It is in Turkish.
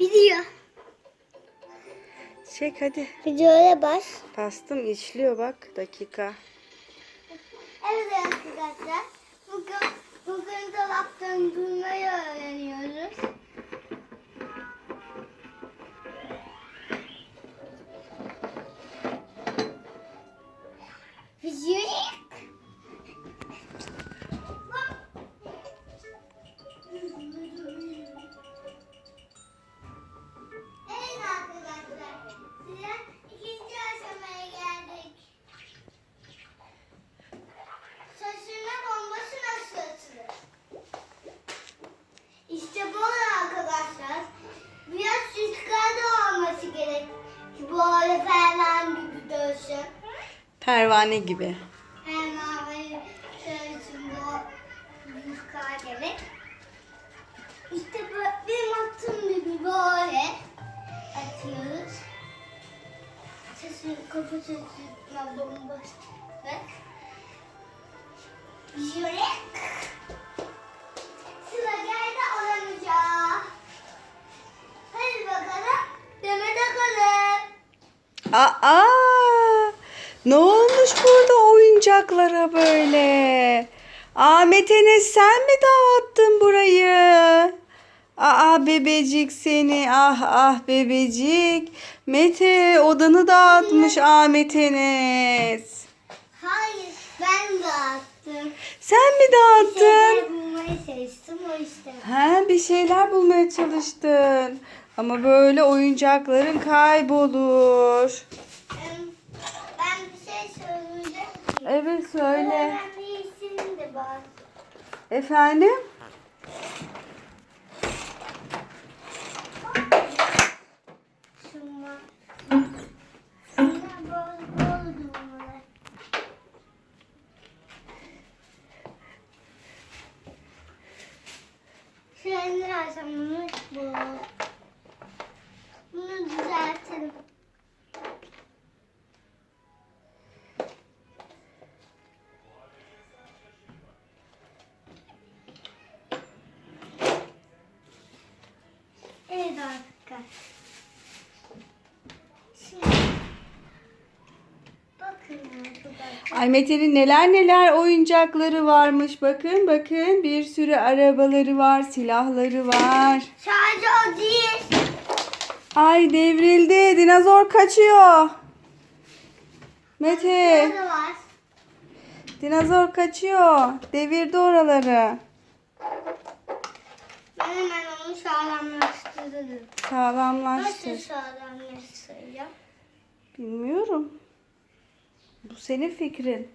Video. Çek hadi. Videoya bas. Bastım işliyor bak dakika. Evet arkadaşlar. Bugün, bugün dolap döndürmeyi öğreniyoruz. Pervane gibi. Rüzgar gerek. İşte böyle benim attığım gibi böyle atıyoruz. Sesini kapatırma bombası. Şöyle. Sıra geldi oynamayacağı. Hadi bakalım. Demet bakalım. Aa! Burada oyuncaklara böyle? Ahmet Enes sen mi dağıttın burayı? Aa bebecik seni ah ah bebecik. Mete odanı dağıtmış Ahmet Enes. Hayır ben dağıttım. Sen mi dağıttın? Şeyler bulmayı seçtim o yüzden. Ha bir şeyler bulmaya çalıştın. Ama böyle oyuncakların kaybolur. Evet söyle. De var. Efendim? Şöyle bu. Arkadaşlar. Şimdi bakın arkadaşlar. Ay Mete'nin neler neler oyuncakları varmış. Bakın bakın bir sürü arabaları var, silahları var. Sadece o değil. Ay devrildi. Dinozor kaçıyor. Mete, dinozor kaçıyor. Devirdi oraları. Ben hemen onu sağlamlaştırırım. Nasıl Sağlamlaştır. sağlamlaştıracağım? Bilmiyorum. Bu senin fikrin.